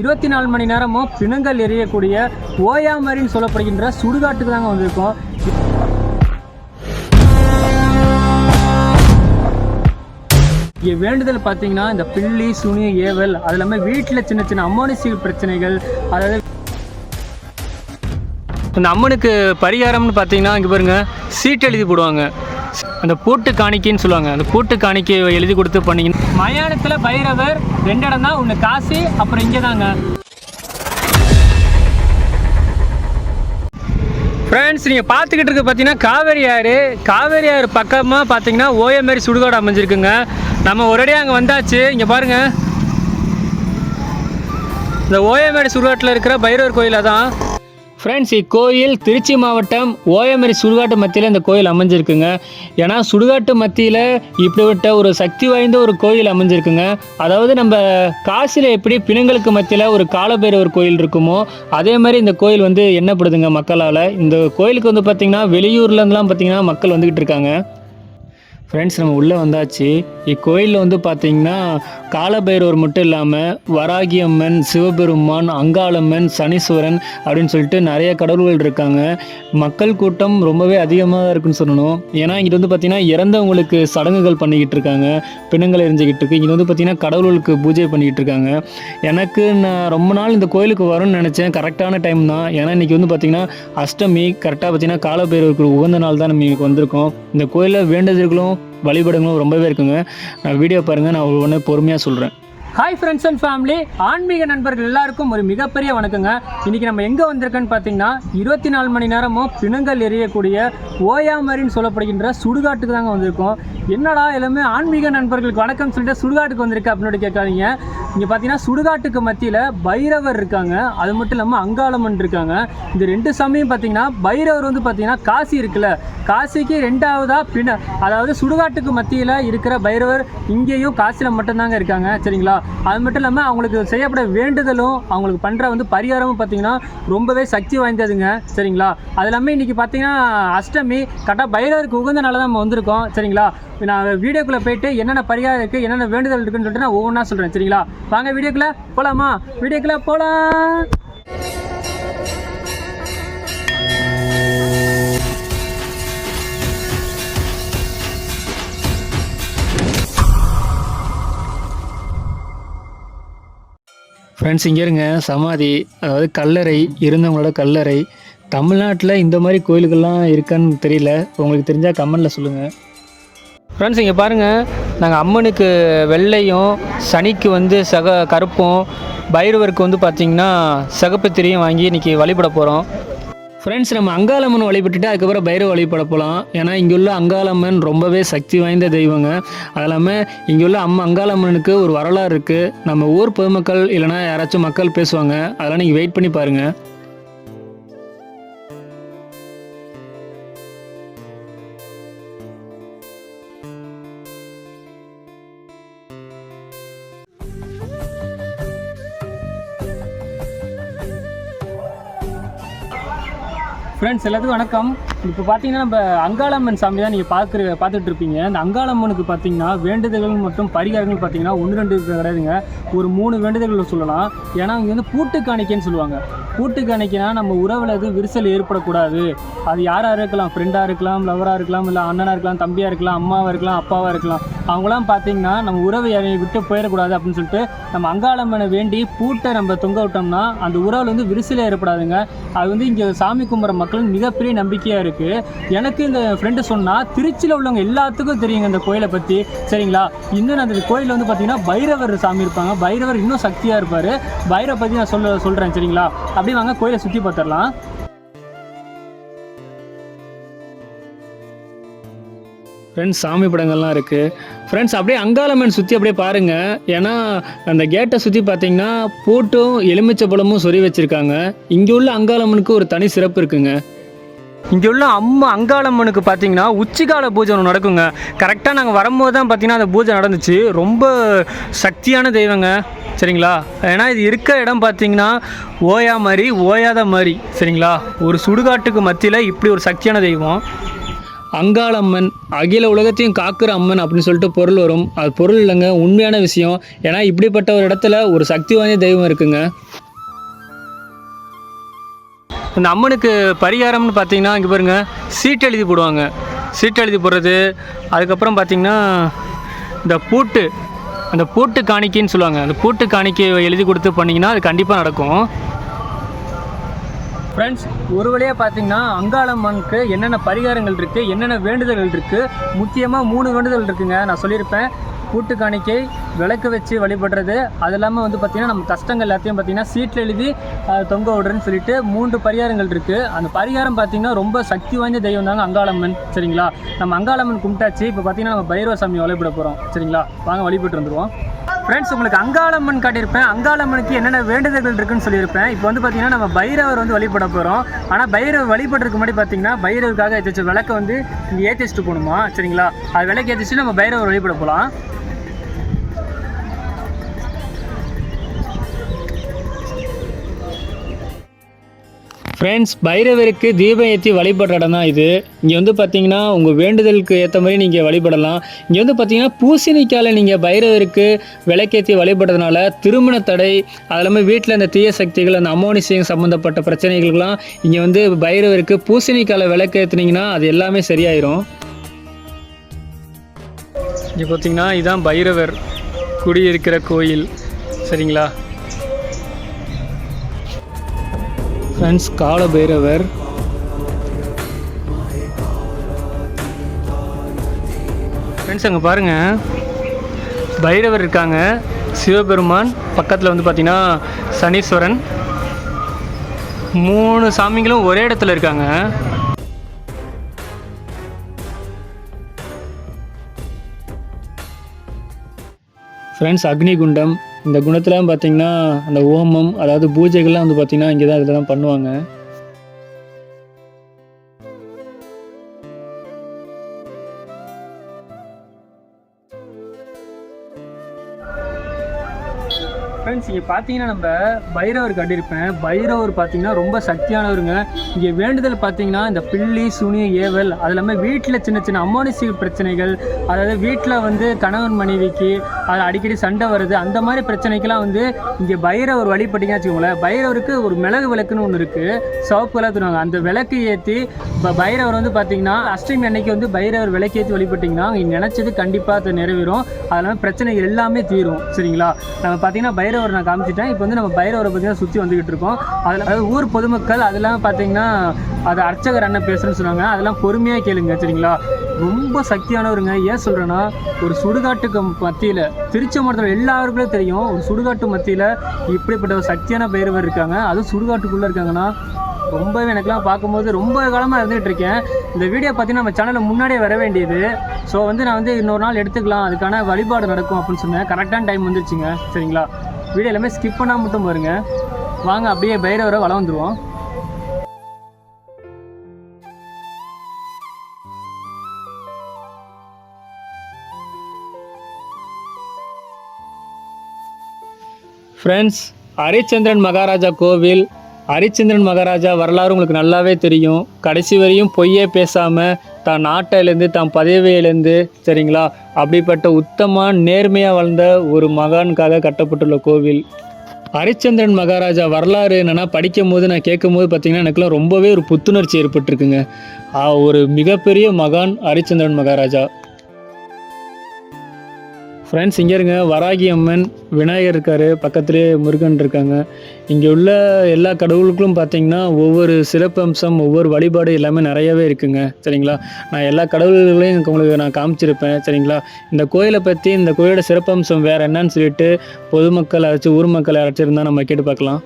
இருபத்தி நாலு மணி நேரமும் பிணங்கள் எரியக்கூடிய ஓயாமரின்னு சொல்லப்படுகின்ற சுடுகாட்டுக்கு தாங்க வந்திருக்கோம். இங்கே வேண்டுதல் பார்த்தீங்கன்னா இந்த பில்லி சுனி ஏவல் அது இல்லாமல் வீட்டில் சின்ன சின்ன அமானுஷியல் பிரச்சனைகள் அதாவது இந்த அம்மனுக்கு பரிகாரம்னு பார்த்தீங்கன்னா இங்கே பாருங்க சீட் எழுதி போடுவாங்க. அந்த பூட்டு காணிக்கைன்னு சொல்லுவாங்க. அந்த பூட்டு காணிக்கை எழுதி கொடுத்து பண்ணீங்க. மயானத்தில் பைரவர் ரெண்டு இடம் தான். ஒன்று காசி அப்புறம் இங்கே தாங்க. ஃப்ரெண்ட்ஸ் நீங்கள் பார்த்துக்கிட்டு இருக்க பார்த்தீங்கன்னா காவேரி ஆறு காவேரி ஆறு பக்கமாக பார்த்தீங்கன்னா ஓஎம்ஆரி சுடுகாடு அமைஞ்சிருக்குங்க. நம்ம ஒரேடியாக அங்கே வந்தாச்சு. இங்கே பாருங்கள் இந்த ஓயமேடு சுடுகாட்டில் இருக்கிற பைரவர் கோயிலை தான் ஃப்ரெண்ட்ஸ் இக்கோயில் திருச்சி மாவட்டம் ஓயமரி சுடுகாட்டு மத்தியில் இந்த கோயில் அமைஞ்சிருக்குங்க. ஏன்னா சுடுகாட்டு மத்தியில் இப்படிப்பட்ட ஒரு சக்தி வாய்ந்த ஒரு கோயில் அமைஞ்சிருக்குங்க. அதாவது நம்ம காசியில் எப்படி பிணங்களுக்கு மத்தியில் ஒரு காலபைரவர் கோயில் இருக்குமோ அதே மாதிரி இந்த கோயில் வந்து என்னப்படுதுங்க மக்களால். இந்த கோயிலுக்கு வந்து பார்த்திங்கன்னா வெளியூர்லேருந்துலாம் பார்த்திங்கன்னா மக்கள் வந்துக்கிட்டு இருக்காங்க. ஃப்ரெண்ட்ஸ் நம்ம உள்ளே வந்தாச்சு. இக்கோயிலில் வந்து பார்த்தீங்கன்னா காலபைரவர் மட்டும் இல்லாமல் வராகியம்மன் சிவபெருமான் அங்காளம்மன் சனீஸ்வரன் அப்படின்னு சொல்லிட்டு நிறைய கடவுள்கள் இருக்காங்க. மக்கள் கூட்டம் ரொம்பவே அதிகமாக தான் இருக்குன்னு சொல்லணும். ஏன்னா இங்கே வந்து பார்த்தீங்கன்னா இறந்தவங்களுக்கு சடங்குகள் பண்ணிக்கிட்டு இருக்காங்க. பிணங்கள் எரிஞ்சிக்கிட்டு இருக்கு. இங்கே வந்து பார்த்தீங்கன்னா கடவுளுக்கு பூஜை பண்ணிக்கிட்டு இருக்காங்க. எனக்கு நான் ரொம்ப நாள் இந்த கோயிலுக்கு வரும்னு நினச்சேன். கரெக்டான டைம் தான். ஏன்னா இன்றைக்கி வந்து பார்த்திங்கன்னா அஷ்டமி கரெக்டாக பார்த்தீங்கன்னா காலபைரவருக்கு உகந்த நாள் தான் நம்ம இன்றைக்கி வந்திருக்கோம். இந்த கோயிலில் வேண்டதர்களும் வழிபடுங்களும் ரொம்பவே இருக்குங்க. நான் வீடியோ பாருங்கள் நான் ஒவ்வொன்று பொறுமையாக சொல்கிறேன் ஹாய் ஃப்ரெண்ட்ஸ் அண்ட் ஃபேமிலி ஆன்மீக நண்பர்கள் எல்லாருக்கும் ஒரு மிகப்பெரிய வணக்கங்க. இன்றைக்கி நம்ம எங்கே வந்திருக்கோன்னு பார்த்தீங்கன்னா இருபத்தி நாலு மணி நேரமும் பிணங்கள் எரியக்கூடிய ஓயாமரின்னு சொல்லப்படுகின்ற சுடுகாட்டுக்கு தாங்க வந்திருக்கோம். என்னடா எல்லாமே ஆன்மீக நண்பர்களுக்கு வணக்கம் சொல்லிட்டு சுடுகாட்டுக்கு வந்திருக்கு அப்படின்னு கேட்காதீங்க. இங்கே பார்த்தீங்கன்னா சுடுகாட்டுக்கு மத்தியில் பைரவர் இருக்காங்க. அது மட்டும் இல்லாமல் அங்காளம்மன் இருக்காங்க. இந்த ரெண்டு சாமியும் பார்த்தீங்கன்னா பைரவர் வந்து பார்த்தீங்கன்னா காசி இருக்குல்ல. காசிக்கு ரெண்டாவதாக பின்ன அதாவது சுடுகாட்டுக்கு மத்தியில் இருக்கிற பைரவர் இங்கேயும் காசியில் மட்டும்தாங்க இருக்காங்க. சரிங்களா? அது மட்டும் இல்லாமல் அவங்களுக்கு செய்யப்பட வேண்டுதலும் அவங்களுக்கு பண்ணுற வந்து பரிகாரமும் பார்த்தீங்கன்னா ரொம்பவே சக்தி வாய்ந்ததுங்க. சரிங்களா? அது இல்லாமல் இன்றைக்கி பார்த்தீங்கன்னா அஷ்டமி கரெக்டாக பைரவருக்கு உகந்த நாளாக தான் நம்ம வந்திருக்கோம். சரிங்களா? நான் வீடியோக்குள்ளே போயிட்டு என்னென்ன பரிகாரம் இருக்குது என்னென்ன வேண்டுதல் இருக்குன்னு சொல்லிட்டு நான் ஒவ்வொன்றா சொல்கிறேன் சரிங்களா? வாங்க வீடியோக்குள்ளே போகலாமா வீடியோக்குள்ளே போகலாம் ஃப்ரெண்ட்ஸ் இங்கே இருங்க. சமாதி அதாவது கல்லறை இருந்தவங்களோட கல்லறை. தமிழ்நாட்டில் இந்த மாதிரி கோயில்கள்லாம் இருக்கான்னு தெரியல. உங்களுக்கு தெரிஞ்சால் கமெண்டில் சொல்லுங்கள் ஃப்ரெண்ட்ஸ் இங்கே பாருங்கள் நாங்கள் அம்மனுக்கு வெள்ளையும் சனிக்கு வந்து சக கருப்பும் பைரவருக்கு வந்து பார்த்திங்கன்னா சகப்பு திரியும் வாங்கி இன்றைக்கி வழிபட போகிறோம் ஃப்ரெண்ட்ஸ் நம்ம அங்காளம்மன் வழிபட்டுட்டு அதுக்கப்புறம் பைரவ வழிபட போகலாம் ஏன்னா இங்கே உள்ள அங்காளம்மன் ரொம்பவே சக்தி வாய்ந்த தெய்வங்க. அது இல்லாமல் இங்கே உள்ள அம்மா அங்காளம்மனுக்கு ஒரு வரலாறு இருக்குது நம்ம ஊர் பொதுமக்கள் இல்லைன்னா யாராச்சும் மக்கள் பேசுவாங்க. அதெல்லாம் நீங்கள் வெயிட் பண்ணி பாருங்கள் ஃப்ரெண்ட்ஸ் எல்லாத்துக்கும் வணக்கம். இப்போ பார்த்தீங்கன்னா நம்ம அங்காளம்மன் சாமி தான் நீங்கள் பார்க்குற பார்த்துட்டு இருப்பீங்க அந்த அங்காளம்மனுக்கு பார்த்தீங்கன்னா வேண்டுதல்கள் மற்றும் பரிகாரங்கள் பார்த்தீங்கன்னா ஒன்று ரெண்டு கிடையாதுங்க. ஒரு மூணு வேண்டுதல்கள் சொல்லலாம். ஏன்னா இங்கே வந்து பூட்டு காணிக்கைன்னு சொல்லுவாங்க. பூட்டு காணிக்கைனா நம்ம உறவில் எதுவும் விரிசல் ஏற்படக்கூடாது. அது யாராக இருக்கலாம்? ஃப்ரெண்டாக இருக்கலாம் லவராக இருக்கலாம் இல்லை அண்ணனாக இருக்கலாம் தம்பியாக இருக்கலாம் அம்மாவாக இருக்கலாம் அப்பாவாக இருக்கலாம். அவங்களாம் பார்த்தீங்கன்னா நம்ம உறவை யாரையும் விட்டு போயிடக்கூடாது அப்படின்னு சொல்லிட்டு நம்ம அங்காளம்மனை வேண்டி பூட்டை நம்ம தொங்க விட்டோம்னா அந்த உறவில் வந்து விரிசல் ஏற்படாதுங்க. அது வந்து இங்கே சாமி கும்பிட்ற மக்கள் மிகப்பெரிய நம்பிக்கையாக இருக்குது எனக்கு இந்த ஃப்ரெண்டு சொன்னால் திருச்சியில் உள்ளவங்க எல்லாத்துக்கும் தெரியுங்க இந்த கோயிலை பற்றி சரிங்களா? இன்னும் அந்த கோயிலில் வந்து பார்த்தீங்கன்னா பைரவர் சாமி இருப்பாங்க. பைரவர் இன்னும் சக்தியாக இருப்பார். பைரவ பற்றி நான் சொல்ல சொல்கிறேன் சரிங்களா? அப்படியே வாங்க கோயிலை சுற்றி பார்த்துடலாம் ஃப்ரெண்ட்ஸ் சாமி படங்கள்லாம் இருக்குது ஃப்ரெண்ட்ஸ் அப்படியே அங்காளம்மன் சுற்றி அப்படியே பாருங்கள் ஏன்னா அந்த கேட்டை சுற்றி பார்த்தீங்கன்னா பூட்டும் எலுமிச்சை பழமும் சொறி வச்சுருக்காங்க. இங்கே உள்ள அங்காளம்மனுக்கு ஒரு தனி சிறப்பு இருக்குங்க. இங்கே உள்ள அம்மா அங்காளம்மனுக்கு பார்த்தீங்கன்னா உச்சிகால பூஜை ஒன்று நடக்குங்க. கரெக்டாக நாங்கள் வரும்போது தான் பார்த்தீங்கன்னா அந்த பூஜை நடந்துச்சு. ரொம்ப சக்தியான தெய்வங்க. சரிங்களா? ஏன்னா இது இருக்க இடம் பார்த்தீங்கன்னா ஓயா மாதிரி ஓயாத மாதிரி. சரிங்களா? ஒரு சுடுகாட்டுக்கு மத்தியில் இப்படி ஒரு சக்தியான தெய்வம். அங்காளம்மன் அகில உலகத்தையும் காக்கிற அம்மன் அப்படின்னு சொல்லிட்டு பொருள் வரும். அது பொருள் இல்லைங்க உண்மையான விஷயம். ஏன்னா இப்படிப்பட்ட ஒரு இடத்துல ஒரு சக்தி வாய்ந்த தெய்வம் இருக்குங்க. இந்த அம்மனுக்கு பரிகாரம்னு பார்த்தீங்கன்னா இங்கே பாருங்க சீட்டு எழுதி போடுவாங்க. சீட்டு எழுதி போடுறது அதுக்கப்புறம் பார்த்தீங்கன்னா இந்த பூட்டு அந்த பூட்டு காணிக்கைன்னு சொல்லுவாங்க. அந்த பூட்டு காணிக்கை எழுதி கொடுத்து பண்ணிங்கன்னா அது கண்டிப்பாக நடக்கும். ஃப்ரெண்ட்ஸ் ஒரு வழியாக பார்த்தீங்கன்னா அங்காளம்மனுக்கு என்னென்ன பரிகாரங்கள் இருக்குது என்னென்ன வேண்டுதல்கள் இருக்குது முக்கியமாக மூணு வேண்டுதல் இருக்குங்க. நான் சொல்லியிருப்பேன். கூட்டு காணிக்கை விளக்கு வச்சு வழிபடுறது. அது இல்லாமல் வந்து பார்த்திங்கன்னா நம்ம கஷ்டங்கள் எல்லாத்தையும் பார்த்திங்கன்னா சீட்டில் எழுதி தொங்க விடுறேன்னு சொல்லிட்டு மூன்று பரிகாரங்கள் இருக்குது அந்த பரிகாரம் பார்த்திங்கன்னா ரொம்ப சக்தி வாய்ந்த தெய்வம் தாங்க அங்காளம்மன். சரிங்களா? நம்ம அங்காளம்மன் கும்பிட்டாச்சு. இப்போ பார்த்திங்கன்னா நம்ம பைரவ சாமி வழிபட போகிறோம் சரிங்களா? வாங்க வழிபட்டு வந்துடுவோம் ஃப்ரெண்ட்ஸ் உங்களுக்கு அங்காளம்மன் காட்டியிருப்பேன். அங்காளம்மனுக்கு என்னென்ன வேண்டுதல்கள் இருக்குன்னு சொல்லியிருப்பேன். இப்போ வந்து பார்த்தீங்கன்னா நம்ம பைரவர் வந்து வழிபட போகிறோம் ஆனால் பைரவர் வழிபடுறதுக்கு முன்னாடி பார்த்தீங்கன்னா பைரவருக்காக ஏதாச்சும் விளக்க வந்து இங்கே ஏற்றி வச்சுட்டு போகணுமா? சரிங்களா? அது விளக்கு ஏற்றிச்சு நம்ம பைரவர் வழிபட போகலாம் ஃப்ரெண்ட்ஸ் பைரவருக்கு தீபம் ஏற்றி வழிபடுற இடம் தான் இது. இங்கே வந்து பார்த்தீங்கன்னா உங்கள் வேண்டுதலுக்கு ஏற்ற மாதிரி நீங்கள் வழிபடலாம். இங்கே வந்து பார்த்தீங்கன்னா பூசணிக்காயில் நீங்கள் பைரவருக்கு விளக்கேற்றி வழிபடுறதுனால திருமண தடை அது இல்லாமல் வீட்டில் அந்த தீய சக்திகள் அந்த அமோனிசியம் சம்மந்தப்பட்ட பிரச்சனைகளுக்கெல்லாம் இங்கே வந்து பைரவருக்கு பூசணிக்காயில் விளக்கேற்றினீங்கன்னா அது எல்லாமே சரியாயிரும். இங்கே பார்த்தீங்கன்னா இதுதான் பைரவர் குடியிருக்கிற கோயில். சரிங்களா? ஃப்ரெண்ட்ஸ் கால பைரவர் ஃப்ரெண்ட்ஸ் அங்கே பாருங்கள் பைரவர் இருக்காங்க. சிவபெருமான் பக்கத்தில் வந்து பார்த்தீங்கன்னா சனீஸ்வரன். மூணு சாமிங்களும் ஒரே இடத்துல இருக்காங்க. ஃப்ரெண்ட்ஸ் அக்னிகுண்டம். இந்த குணத்துலாம் பார்த்தீங்கன்னா அந்த ஓமம் அதாவது பூஜைகள்லாம் வந்து பார்த்தீங்கன்னா இங்கே தான் இதில் தான் பண்ணுவாங்க. ஃப்ரெண்ட்ஸ் இங்கே பார்த்தீங்கன்னா நம்ம பைரவர் கட்டியிருப்பேன் பைரவர் பார்த்தீங்கன்னா ரொம்ப சக்தியானவருங்க. இங்கே வேண்டுதல் பார்த்தீங்கன்னா இந்த பில்லி சுனி ஏவல் அது இல்லாமல் வீட்டில் சின்ன சின்ன அமானுஷிக பிரச்சனைகள் அதாவது வீட்டில் வந்து கணவன் மனைவிக்கு அது அடிக்கடி சண்டை வருது. அந்த மாதிரி பிரச்சனைக்கெல்லாம் வந்து இங்கே பைரவர் வழிபட்டிங்கன்னு வச்சுக்கோங்களேன். பைரவருக்கு ஒரு மிளகு விளக்குன்னு ஒன்று இருக்குது சிவப்பு விளக்கு அந்த விளக்கு ஏற்றி இப்போ பைரவர் வந்து பார்த்தீங்கன்னா அஷ்டமி அன்னைக்கு வந்து பைரவர் விளக்கேற்றி வழிபட்டிங்கன்னா நீங்கள் நினச்சது கண்டிப்பாக அது நிறைவேறும். அதெல்லாம் பிரச்சனைகள் எல்லாமே தீரும். சரிங்களா? நம்ம பார்த்தீங்கன்னா பைரவர் நான் காமிச்சிட்டேன். இப்போ வந்து நம்ம பைரவரை பார்த்தீங்கன்னா சுற்றி வந்துக்கிட்டு இருக்கோம். அதில் அதாவது ஊர் பொதுமக்கள் அதெல்லாம் பார்த்தீங்கன்னா அது அர்ச்சகர் அண்ணன் பேசுகிறேன்னு சொன்னாங்க அதெல்லாம் பொறுமையாக கேளுங்க சரிங்களா? ரொம்ப சக்தியானவருங்க. ஏன் சொல்கிறேன்னா ஒரு சுடுகாட்டுக்கு மத்தியில் திருச்சி மாவட்டத்தில் எல்லாருக்குமே தெரியும். ஒரு சுடுகாட்டு மத்தியில் இப்படிப்பட்ட ஒரு சக்தியான பைரவர் இருக்காங்க. அதுவும் சுடுகாட்டுக்குள்ளே இருக்காங்கன்னா ரொம்பவே எனக்குலாம் பார்க்கும்போது ரொம்ப காலமாக இருந்துகிட்டு இருக்கேன். இந்த வீடியோ பார்த்தீங்கன்னா நம்ம சேனலில் முன்னாடியே வர வேண்டியது. ஸோ வந்து நான் வந்து இன்னொரு நாள் எடுத்துக்கலாம். அதுக்கான வழிபாடு நடக்கும் அப்படின்னு சொன்னேன். கரெக்டான டைம் வந்துருச்சுங்க சரிங்களா? வீடியோ எல்லாமே ஸ்கிப் பண்ணால் மட்டும் பாருங்க. வாங்க அப்படியே பைரவரை வளம் வந்துடுவோம் ஃப்ரெண்ட்ஸ் ஹரிச்சந்திரன் மகாராஜா கோவில் ஹரிச்சந்திரன் மகாராஜா வரலாறு உங்களுக்கு நல்லாவே தெரியும். கடைசி வரையும் பொய்யே பேசாமல் தான் நாட்டிலேருந்து தான் பதவியிலேருந்து சரிங்களா? அப்படிப்பட்ட உத்தமாக நேர்மையாக வாழ்ந்த ஒரு மகானுக்காக கட்டப்பட்டுள்ள கோவில். ஹரிச்சந்திரன் மகாராஜா வரலாறு என்னென்னா படிக்கும் போது நான் கேட்கும் போது பார்த்திங்கன்னா எனக்குலாம் ரொம்பவே ஒரு புத்துணர்ச்சி ஏற்பட்டிருக்குங்க. ஒரு மிகப்பெரிய மகான் ஹரிச்சந்திரன் மகாராஜா. ஃப்ரெண்ட்ஸ் இங்கே இருங்க. வராகி அம்மன் விநாயகர் இருக்கார். பக்கத்துலேயே முருகன் இருக்காங்க. இங்கே உள்ள எல்லா கடவுளுக்கும் பார்த்தீங்கன்னா ஒவ்வொரு சிறப்பம்சம் ஒவ்வொரு வழிபாடு எல்லாமே நிறையவே இருக்குங்க. சரிங்களா? நான் எல்லா கடவுள்களையும் உங்களுக்கு நான் காமிச்சிருப்பேன். சரிங்களா? இந்த கோயிலை பற்றி இந்த கோயிலோட சிறப்பம்சம் வேறு என்னன்னு சொல்லிட்டு பொதுமக்கள் யாராச்சும் ஊர் மக்கள் யாராச்சும் இருந்தால் நம்ம கேட்டு பார்க்கலாம்.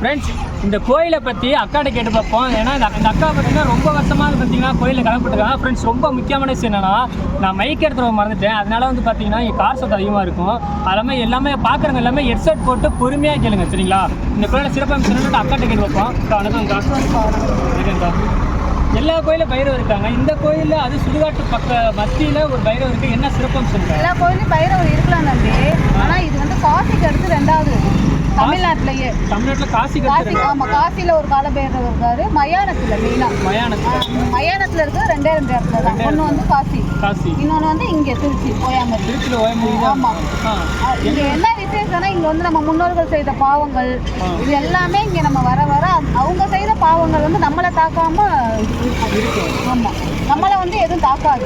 ஃப்ரெண்ட்ஸ் இந்த கோயிலை பற்றி அக்காட்ட கேட்டு பார்ப்போம் ஏன்னா இந்த அக்கா பார்த்தீங்கன்னா ரொம்ப வருஷமாக பார்த்தீங்கன்னா கோயிலில் கிளம்பிட்டுருக்காங்க ஃப்ரெண்ட்ஸ் ரொம்ப முக்கியமான விஷயம் என்னன்னா நான் மைக் எடுத்துகிட்டு மறந்துட்டேன். அதனால வந்து பார்த்தீங்கன்னா இங்கே கார் சத்தம் அதிகமாக இருக்கும். அதெல்லாமே எல்லாமே பார்க்குறவங்க எல்லாமே ஹெட்செட் போட்டு பொறுமையாக கேளுங்க சரிங்களா? இந்த கோயிலை சிறப்பாக என்னன்னு அக்காட்ட கேட்டு பார்ப்போம் அக்கா, எல்லா கோயிலும் பைரவர் இருக்காங்க. இந்த கோயிலில் அது சுடுகாட்டு பக்க மத்தியில் ஒரு பைரவர் இருக்கு என்ன சிறப்பம்சம் இருக்கா எல்லா கோயிலும் பைரவர் இருக்கலாம் தம்பி. ஆனால் இது வந்து காசிக்கு அடுத்து ரெண்டாவது. தமிழ்நாட்டிலேயே. தமிழ்நாட்டில் காசி காசி கத்துற ஆமா காசியில ஒரு காலபைரவர் இருக்காரு. மயானத்துல மெயினா மயானத்தில். மயானத்துல இருக்க ரெண்டே ரெண்டு இடத்துல தான். ஒண்ணு வந்து காசி. காசி. இன்னொன்னு வந்து இங்க திருச்சி ஓயாமரி திருச்சியில் ஓயமொழி ஆமா. ஆ. அஹ் இங்க என்ன விசேஷம்னா இங்க வந்து நம்ம முன்னோர்கள் செய்த பாவங்கள் இது எல்லாமே இங்க நம்ம வர வர அவங்க செய்த பாவங்கள் வந்து நம்மளை தாக்காம இருக்கும் ஆமா. நம்மளை வந்து எதுவும் தாக்காது.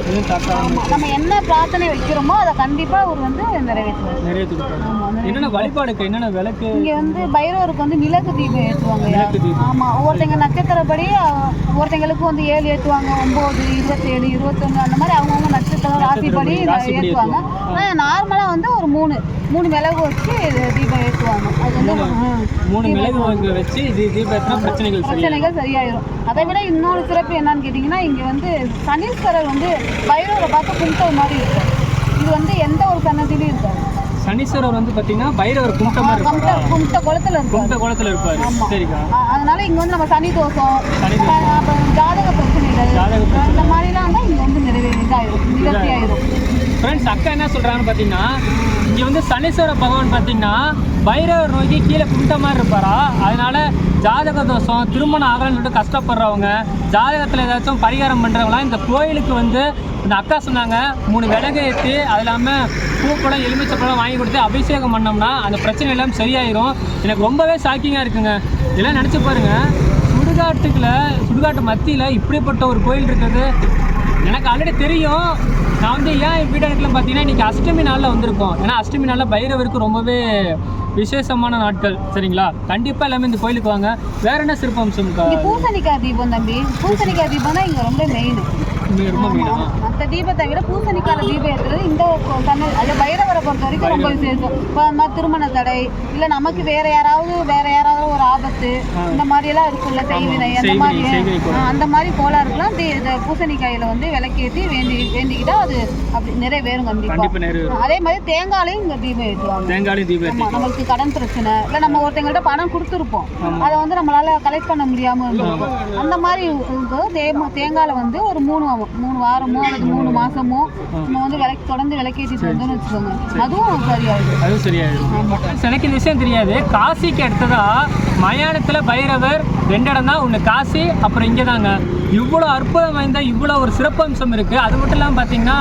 நம்ம என்ன பிரார்த்தனை வைக்கிறோமோ அதை கண்டிப்பா அவர் வந்து நிறைவேற்றுவார். நிறைய கொடுப்பாரு. ஆமா நிறைவே- என்னென்ன வழிபாடுக்கு என்னென்ன விளக்கு? இங்க வந்து பைரவருக்கு வந்து மிளகு தீபம் ஏற்றுவாங்க. ஆமா ஒவ்வொருத்தங்க நட்சத்திரப்படி அஹ், ஒவ்வொருத்தங்களுக்கு வந்து ஏழு ஏற்றுவாங்க. ஒம்பது இருபத்தேழு இருபத்தொன்று அந்த மாதிரி அவங்கவுங்க நட்சத்திரம் ராசிப்படி ஏற்றுவாங்க. ஆனால் நார்மலாக வந்து ஒரு மூணு மூணு மிளகு வச்சு தீபம் ஏற்றுவாங்க. அது வந்து மூணு மிளகு வச்சு பிரச்சனைகள் பிரச்சனைகள் சரியாயிரும். அதை விட இன்னொரு சிறப்பு என்னன்னு கேட்டிங்கன்னா இங்கே வந்து சனீஸ்வரர் வந்து பைரவரை பார்த்து கும்பிட்ட மாதிரி இருக்கும் இது வந்து எந்த ஒரு சன்னதிலையும் இருக்காது. சனீஸ்வரர் வந்து பார்த்தீங்கன்னா பைரவர் கும்பிட்ட மாதிரி இருப்பாரா? கும்பிட்ட குளத்துல இருக்கும் கும்பிட்ட குளத்துல இருப்பாரு. சரிக்கா. அதனால இங்க வந்து நம்ம சனி தோஷம் அப்புறம் ஜாதக பிரச்சனைகள். இந்த மாதிரிலாம் வந்து இங்க வந்து நிறைவே இதாயிரும் நிவர்த்தி ஆயிரும் ஃப்ரெண்ட்ஸ் அக்கா என்ன சொல்றாங்கன்னு பார்த்தீங்கன்னா இங்க வந்து சனீஸ்வர பகவான் பார்த்தீங்கன்னா பைரவர் நோக்கி கீழே கும்பிட்ட மாதிரி இருப்பாரா? அதனால ஜாதக தோஷம் திருமணம் ஆகலன்னு சொல்லிட்டு கஷ்டப்படுறவங்க ஜாதகத்தில் ஏதாச்சும் பரிகாரம் பண்ணுறவங்களாம் இந்த கோயிலுக்கு வந்து இந்த அக்கா சொன்னாங்க மூணு விலகை ஏற்றி அது இல்லாமல் பூப்பழம் எலுமிச்சப்பழம் வாங்கி கொடுத்து அபிஷேகம் பண்ணோம்னா அந்த பிரச்சனை எல்லாம் சரியாயிரும். எனக்கு ரொம்பவே ஷாக்கிங்காக இருக்குங்க. இதெல்லாம் நினச்சி பாருங்க. சுடுகாட்டுக்குள்ள சுடுகாட்டு மத்தியில் இப்படிப்பட்ட ஒரு கோயில் இருக்கிறது எனக்கு ஆல்ரெடி தெரியும். நான் வந்து ஏன் வீடியோ எடுக்கல பார்த்தீங்கன்னா இன்றைக்கி அஷ்டமி நாளில் வந்திருக்கோம். ஏன்னா அஷ்டமி நாளில் பைரவருக்கு ரொம்பவே விசேஷமான நாட்கள். சரிங்களா? கண்டிப்பாக எல்லாமே இந்த கோயிலுக்கு வாங்க. வேற என்ன சிறப்பம்சம் பூசணிக்காய் தீபம் தம்பி. பூசணிக்காய் தீபம் தான் இங்கே ரொம்ப மெயின் மற்ற தீபத்தை விட பூசணிக்கால தீபம் ஏற்றுறது இந்த சன்ன அது பைரவரை பொறுத்த வரைக்கும் ரொம்ப விசேஷம் இப்போ அந்த மாதிரி திருமண தடை இல்லை நமக்கு வேற யாராவது வேற யாராவது ஒரு ஆபத்து இந்த மாதிரி எல்லாம் இருக்குல்ல செய்வினை அந்த மாதிரி அந்த மாதிரி கோளாறுக்கெல்லாம் தி- இந்த பூசணிக்காயில வந்து விளக்கேற்றி வேண்டி வேண்டிக்கிட்டா அது அப்படி நிறைவேறும் கண்டிப்பா கண்டிப்பாக அதே மாதிரி தேங்காயிலையும் இங்க தீபம் ஏற்றுவாங்க. தேங்காயும் தீபம் நம்மளுக்கு கடன் பிரச்சனை இல்லை நம்ம ஒருத்தங்கள்ட்ட பணம் கொடுத்துருப்போம். அதை வந்து நம்மளால கலெக்ட் பண்ண முடியாம இருந்திருக்கும் அந்த மாதிரி தேங்காயில வந்து ஒரு மூணு வா- மூணு வாரமோ அல்லது மூணு மாசமோ நம்ம வந்து விலைக்கு தொடர்ந்து விலைக்கேற்றிட்டு வந்தோம்னு வச்சுக்கோங்க. அதுவும் சரியாயிடும். அதுவும் சரியாயிடும். எனக்கு இந்த விஷயம் தெரியாது. காசிக்கு அடுத்ததா மயானத்தில் பைரவர் ரெண்டு இடம் தான் ஒன்று காசி அப்புறம் இங்கே தாங்க இவ்வளோ அற்புதம் வாய்ந்த இவ்வளோ ஒரு சிறப்பம்சம் இருக்குது அது மட்டும் இல்லாமல் பார்த்தீங்கன்னா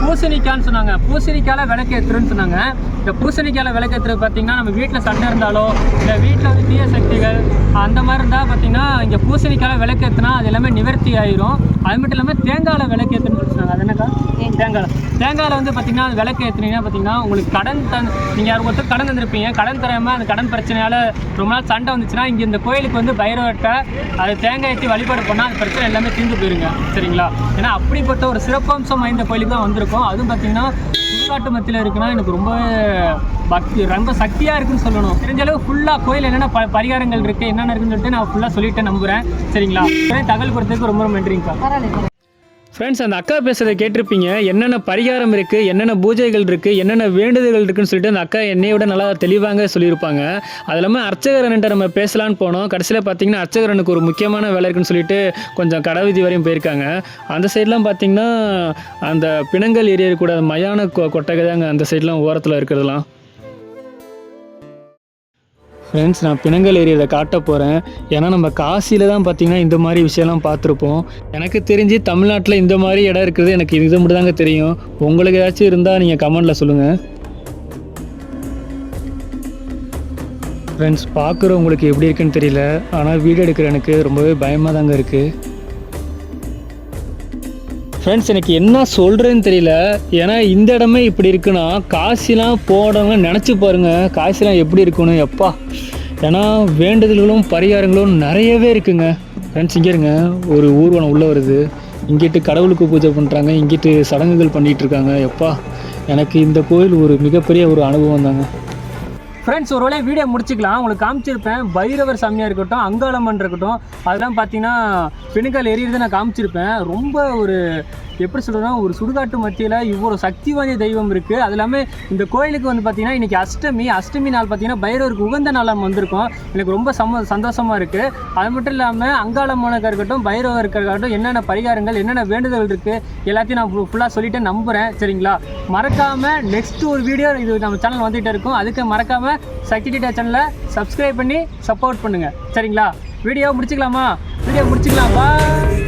பூசணிக்கான்னு சொன்னாங்க. பூசணிக்காயில் விளக்கேற்றுன்னு சொன்னாங்க. இந்த பூசணிக்காயில் விளக்கேற்றுறது பார்த்தீங்கன்னா நம்ம வீட்டில் சண்டை இருந்தாலோ இல்லை வீட்டில் வந்து தீய சக்திகள் அந்த மாதிரி இருந்தால் பார்த்தீங்கன்னா இங்கே பூசணிக்காயில் விளக்கேற்றுனா அது எல்லாமே நிவர்த்தி ஆயிரும். அது மட்டும் இல்லாமல் தேங்காயில் விளக்கேற்றுன்னு சொன்னாங்க. அது என்னக்கா? தேங்காய் தேங்காயில் வந்து பார்த்தீங்கன்னா அது விளக்கு ஏற்றுனீங்கன்னா பார்த்தீங்கன்னா உங்களுக்கு கடன் தன் நீங்கள் யாரும் ஒருத்தர் கடன் தந்திருப்பீங்க. கடன் தராமல் அந்த கடன் பிரச்சனையால் ரொம்ப நாள் சண்டை வந்துச்சுன்னா இங்கே இந்த கோயிலுக்கு வந்து பைரவர்கிட்ட அது தேங்காய் ஏற்றி வழிபாடு பண்ணால் அந்த பிரச்சனை எல்லாமே தீர்ந்து போயிருங்க. சரிங்களா? ஏன்னா அப்படிப்பட்ட ஒரு சிறப்பம்சம் வாய்ந்த கோயிலுக்கு தான் வந்திருக்கோம். அதுவும் பார்த்தீங்கன்னா சுடுகாட்டு மத்தியில் இருக்குன்னா எனக்கு ரொம்ப பக்தி ரொம்ப சக்தியாக இருக்குன்னு சொல்லணும். தெரிஞ்ச அளவு ஃபுல்லாக கோயில் என்னென்ன ப பரிகாரங்கள் இருக்குது என்னென்ன இருக்குன்னு சொல்லிட்டு நான் ஃபுல்லாக சொல்லிட்டு நம்புகிறேன் சரிங்களா? தகவல் கொடுத்ததுக்கு ரொம்ப ரொம்ப நன்றிங்கக்கா ஃப்ரெண்ட்ஸ் அந்த அக்கா பேசுறதை கேட்டிருப்பீங்க. என்னென்ன பரிகாரம் இருக்குது என்னென்ன பூஜைகள் இருக்குது என்னென்ன வேண்டுதல்கள் இருக்குன்னு சொல்லிட்டு அந்த அக்கா என்னையோட நல்லா தெளிவாங்க சொல்லியிருப்பாங்க. அது இல்லாமல் அர்ச்சகரன்ட்ட நம்ம பேசலான்னு போனோம். கடைசியில் பார்த்தீங்கன்னா அர்ச்சகரனுக்கு ஒரு முக்கியமான வேலை இருக்குன்னு சொல்லிட்டு கொஞ்சம் கடவுதி வரையும் போயிருக்காங்க. அந்த சைட்லாம் பார்த்தீங்கன்னா அந்த பிணங்கள் ஏரியா கூட மயான கொ- கொட்டகை தாங்க அந்த சைட்லாம் ஓரத்தில் இருக்கிறதுலாம் ஃப்ரெண்ட்ஸ் நான் பிணங்கள் ஏரியாவில் காட்ட போகிறேன் ஏன்னா நம்ம காசியில் தான் பார்த்தீங்கன்னா இந்த மாதிரி விஷயம்லாம் பார்த்துருப்போம். எனக்கு தெரிஞ்சு தமிழ்நாட்டில் இந்த மாதிரி இடம் இருக்கிறது எனக்கு இது மட்டும் தாங்க தெரியும். உங்களுக்கு ஏதாச்சும் இருந்தால் நீங்கள் கமெண்டில் சொல்லுங்கள் ஃப்ரெண்ட்ஸ் பார்க்குறவங்களுக்கு எப்படி இருக்குன்னு தெரியல. ஆனால் வீடியோ எடுக்கிற எனக்கு ரொம்பவே பயமாக தாங்க இருக்குது ஃப்ரெண்ட்ஸ் எனக்கு என்ன சொல்கிறேன்னு தெரியல. ஏன்னா இந்த இடமே இப்படி இருக்குன்னா காசிலாம் போடணும்னு நினச்சி பாருங்க. காசிலாம் எப்படி இருக்குன்னு எப்பா. ஏன்னா வேண்டுதல்களும் பரிகாரங்களும் நிறையவே இருக்குங்க. ஃப்ரெண்ட்ஸ் இங்கே இருங்க. ஒரு ஊர்வலம் உள்ளே வருது. இங்கிட்டு கடவுளுக்கு பூஜை பண்ணுறாங்க இங்கிட்டு சடங்குகள் பண்ணிகிட்டு இருக்காங்க. எப்பா. எனக்கு இந்த கோயில் ஒரு மிகப்பெரிய ஒரு அனுபவம் தாங்க. ஃப்ரெண்ட்ஸ் ஒரு வேளை வீடியோ முடிச்சுக்கலாம். உங்களுக்கு காமிச்சிருப்பேன். பைரவர் சாமியாக இருக்கட்டும் அங்காளம்மன் இருக்கட்டும். அதெல்லாம் பார்த்தீங்கன்னா பிணுக்கால் எரியுறதை நான் காமிச்சிருப்பேன். ரொம்ப ஒரு எப்படி சொல்கிறதுனா ஒரு சுடுகாட்டு மத்தியில் இவ்வளோ சக்தி வாய்ந்த தெய்வம் இருக்குது அது இல்லாமல் இந்த கோயிலுக்கு வந்து பார்த்திங்கன்னா இன்றைக்கி அஷ்டமி அஷ்டமி நாள் பார்த்திங்கன்னா பைரவருக்கு உகந்த நாளாக நம்ம வந்திருக்கோம். எனக்கு ரொம்ப சம சந்தோஷமாக இருக்குது அது மட்டும் இல்லாமல் அங்காளம்மனுக்கு இருக்கட்டும் பைரவருக்கு இருக்கட்டும் என்னென்ன பரிகாரங்கள் என்னென்ன வேண்டுதல் இருக்குது எல்லாத்தையும் நான் ஃபுல்லாக சொல்லிவிட்டு நம்புகிறேன் சரிங்களா? மறக்காமல் நெக்ஸ்ட் ஒரு வீடியோ இது நம்ம சேனல் வந்துகிட்டே இருக்கும். அதுக்கு மறக்காமல் சக்தி டீட்டா சேனலை சப்ஸ்கிரைப் பண்ணி சப்போர்ட் பண்ணுங்கள் சரிங்களா? வீடியோ முடிச்சுக்கலாமா? வீடியோ முடிச்சுக்கலாம். பாய்